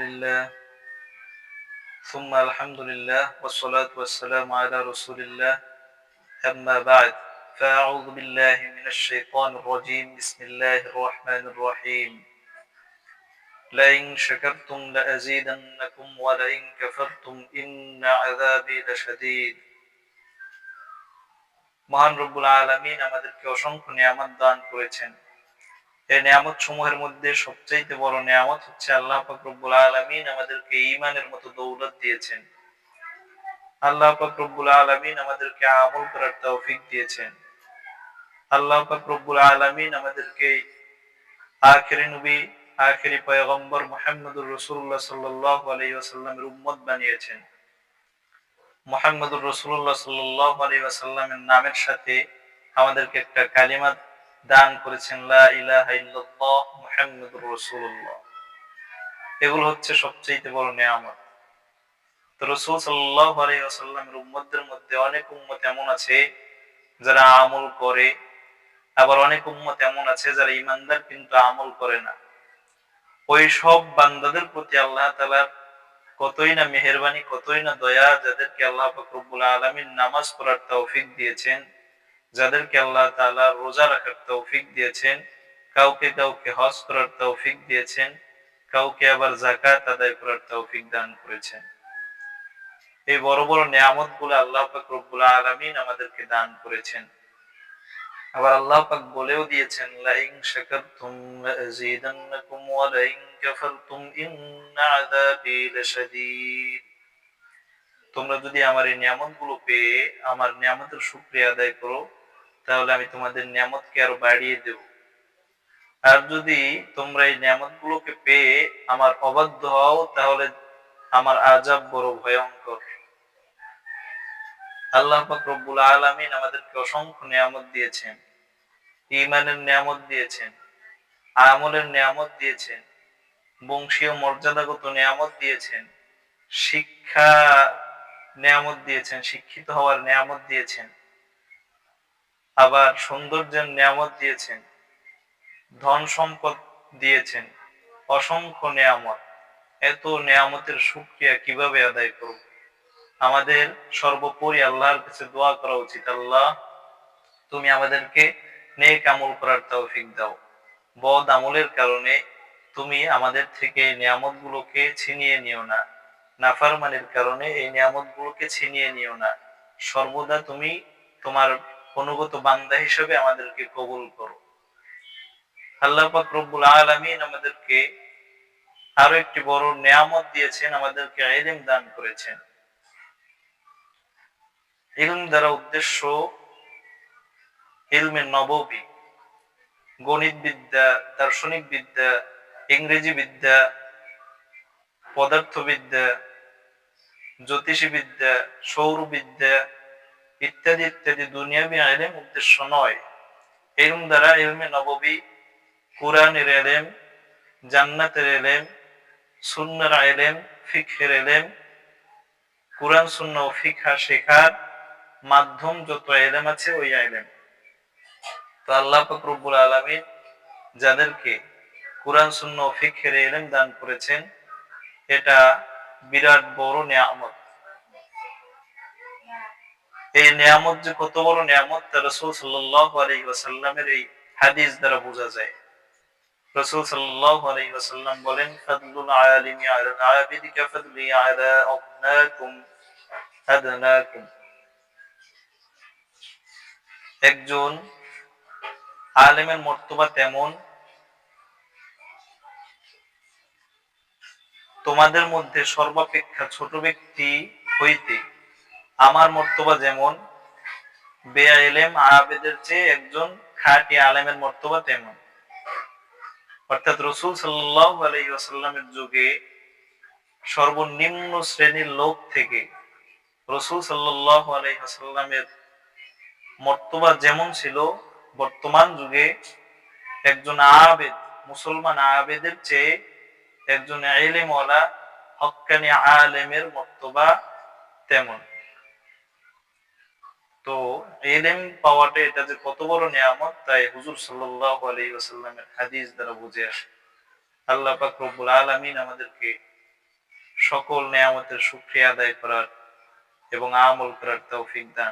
لله ثم الحمد لله والصلاة والسلام على رسول الله أما بعد فأعوذ بالله من الشيطان الرجيم بسم الله الرحمن الرحيم لئن شكرتم لأزيدنكم ولئن كفرتم إن عذابي لشديد মহান রব্বুল আলমিন আমাদেরকে অসংখ্য নিয়ামত দান করেছেন এই নিয়ামত সমূহের মধ্যে সবচাইতে বড় নিয়ামত হচ্ছে আল্লাহ রব্বুল আলমিন আমাদেরকে ইমানের মতো দৌলত দিয়েছেন। আল্লাহ রব্বুল আলমিন আমাদেরকে আমল করার তৌফিক দিয়েছেন। আল্লাহ রব্বুল আলমিন আমাদেরকে আখেরি নবী, আখেরি পয়গম্বর মোহাম্মদুর রসুল্লাহ সাল্লাহ আলাইসাল্লামের উম্মত বানিয়েছেন। মোহাম্মদুর রসুল্লাহ সাল্লাহ আলাইসাল্লামের নামের সাথে আমাদেরকে একটা কালিমা দান করেছেন এগুলো হচ্ছে সবচেয়ে বড় নিয়ামত। তো মধ্যে অনেক উম্মত এমন আছে যারা আমল করে, আবার অনেক উম্মত এমন আছে যারা ইমানদার কিন্তু আমল করে না। ওই সব বান্দাদের প্রতি আল্লাহ তাআলার কতই না মেহেরবানি, কতই না দয়া, যাদেরকে আল্লাহ পাক রব্বুল নামাজ পড়ার তৌফিক দিয়েছেন যাদেরকে আল্লাহ তাআলা রোজা রাখার তৌফিক দিয়েছেন, কাউকে কাউকে হজ করার তৌফিক দিয়েছেন, কাউকে আবার জাকাত আদায় করার তৌফিক দান করেছেন। এই বড় বড় নিয়ামতগুলো আল্লাহ পাক রব্বুল আলামিন আমাদেরকে দান করেছেন। আবার আল্লাহ পাক বলেও দিয়েছেন, লাইন শাকারতুম লাযীদান্নাকুম ওয়া লাইন কাফারতুম ইন্না আযাবি লাশাদীদ। তোমরা যদি আমার এই নিয়ামতগুলো পেয়ে আমার নিয়ামতের শুক্রিয়া আদায় করো তাহলে আমি তোমাদের নিয়ামতকে আরও বাড়িয়ে দেব। আর যদি তোমরা এই নিয়ামত গুলোকে পেয়ে আমার অবাধ্য হও, তাহলে আমার আজাব বড় ভয়ঙ্কর। আল্লাহ রব্বুল আলামিন আমাদেরকে অসংখ্য নিয়ামত দিয়েছেন। ইমানের নিয়ামত দিয়েছেন, আমলের নিয়ামত দিয়েছেন, বংশীয় মর্যাদাগত নিয়ামত দিয়েছেন, শিক্ষা নিয়ামত দিয়েছেন, শিক্ষিত হওয়ার নিয়ামত দিয়েছেন। আবার সৌন্দর্যের নিয়ামত দিয়েছেন, ধন সম্পদ দিয়েছেন, অসংখ্য নিয়ামত। এত নিয়ামতের সুক্রিয়া কীভাবে আদায় করব? আমাদের সর্বোপরি আল্লাহর কাছে দোয়া করা উচিত, আল্লাহ, তুমি আমাদেরকে নেক আমল করার তৌফিক দাও। বদ আমলের কারণে তুমি আমাদের থেকে নিয়ামত গুলোকে ছিনিয়ে নিও না। নাফারমানের কারণে এই নিয়ামত গুলোকে ছিনিয়ে নিও না। সর্বদা তুমি তোমার অনুগত বান্দা হিসেবে আমাদেরকে কবুল করো। আল্লাহ পাক রব্বুল আলামিন আমাদেরকে আরও একটি বড় নিয়ামত দিয়েছেন, আমাদেরকে ইলম দান করেছেন। ইলম দ্বারা উদ্দেশ্য ইলমে নববী গণিত বিদ্যা দার্শনিক বিদ্যা ইংরেজি বিদ্যা পদার্থবিদ্যা জ্যোতিষী বিদ্যা সৌরবিদ্যা ইত্যাদি ইত্যাদি দুনিয়াবি আইলেম উদ্দেশ্য নয়। এরম দ্বারা এলমে নববী, কোরআনের এলেম, জান্নাতের এলেম, সুন্নার এলেম ফিখের এলেম, কোরআন, সুন্না ও ফিখা শেখার মাধ্যম যত এলেম আছে ওই আইলেম তো আল্লাহ ফকরুবুল আলমিন যাদেরকে কোরআন শূন্য ও ফিখের এলেম দান করেছেন, এটা বিরাট বড় নিয়ামত। এই নিয়ামত যে কত বড় নিয়ামত, তা রসুল সাল্লাহ এই হাদিস দ্বারা বোঝা যায়। একজন আলেমের মর্তবা তেমন, তোমাদের মধ্যে সর্বাপেক্ষা ছোট ব্যক্তি হইতে আমার মর্তবা যেমন বেয়া এলেম আবেদের চেয়ে একজন খাটি আলেমের মর্তবা তেমন। অর্থাৎ রসুল সাল্লাহ আলাইসাল্লামের যুগে সর্বনিম্ন শ্রেণির লোক থেকে রসুল সাল্লাহ আলাইসাল্লামের মর্তবা যেমন ছিল, বর্তমান যুগে একজন আবেদ, মুসলমান আবেদের চেয়ে একজন এলেমওয়ালা হকানি আলেমের মর্তবা তেমন। তো এলেম পাওয়াটা এটা যে কত বড় নিয়ামত, তাই হুজুর সাল্লাহ আলী হাদিস দ্বারা বুঝে আসে। আল্লাহ পাক রব্বুল আলমিন আমাদেরকে সকল নিয়ামতের সুক্রিয়া আদায় করার এবং আমল করার তৌফিক দান।